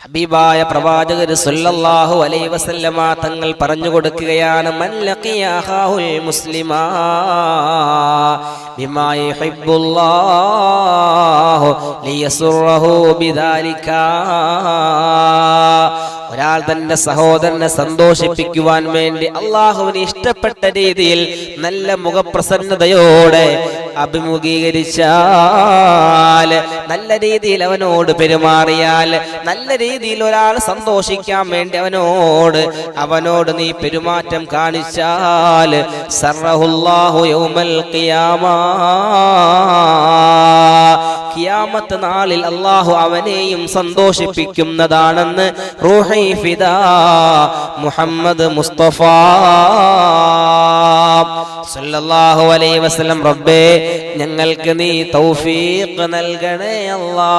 ഹബീബായ പ്രവാചകർ സല്ലല്ലാഹു അലൈഹി വസല്ലമ തങ്ങൾ പറഞ്ഞു കൊടുക്കുകയാണ് മൻ ലഖിയാഹുൽ മുസ്ലിമാ ബിമാ യുഹിബ്ബുല്ലാഹു ബിദാലിക. ഒരാൾ തന്റെ സഹോദരനെ സന്തോഷിപ്പിക്കുവാൻ വേണ്ടി അള്ളാഹുവിന് ഇഷ്ടപ്പെട്ട രീതിയിൽ നല്ല മുഖപ്രസന്നതയോടെ അഭിമുഖീകരിച്ചാൽ നല്ല രീതിയിൽ അവനോട് പെരുമാറിയാൽ നല്ല രീതിയിൽ ഒരാൾ സന്തോഷിക്കാൻ വേണ്ടി അവനോട് അവനോട് നീ പെരുമാറ്റം കാണിച്ചാൽ സർറഹുല്ലാഹു യൗമൽ ഖിയാമാ. കിയാമത്ത് നാളിൽ അള്ളാഹു അവനെയും സന്തോഷിപ്പിക്കുന്നതാണെന്ന് റൂഹി ഫിദാ മുഹമ്മദ് മുസ്തഫ സല്ലല്ലാഹു അലൈഹി വസല്ലം. റബ്ബേ ഞങ്ങൾക്ക് നീ തൗഫീഖ് നൽകണേ അല്ലാ.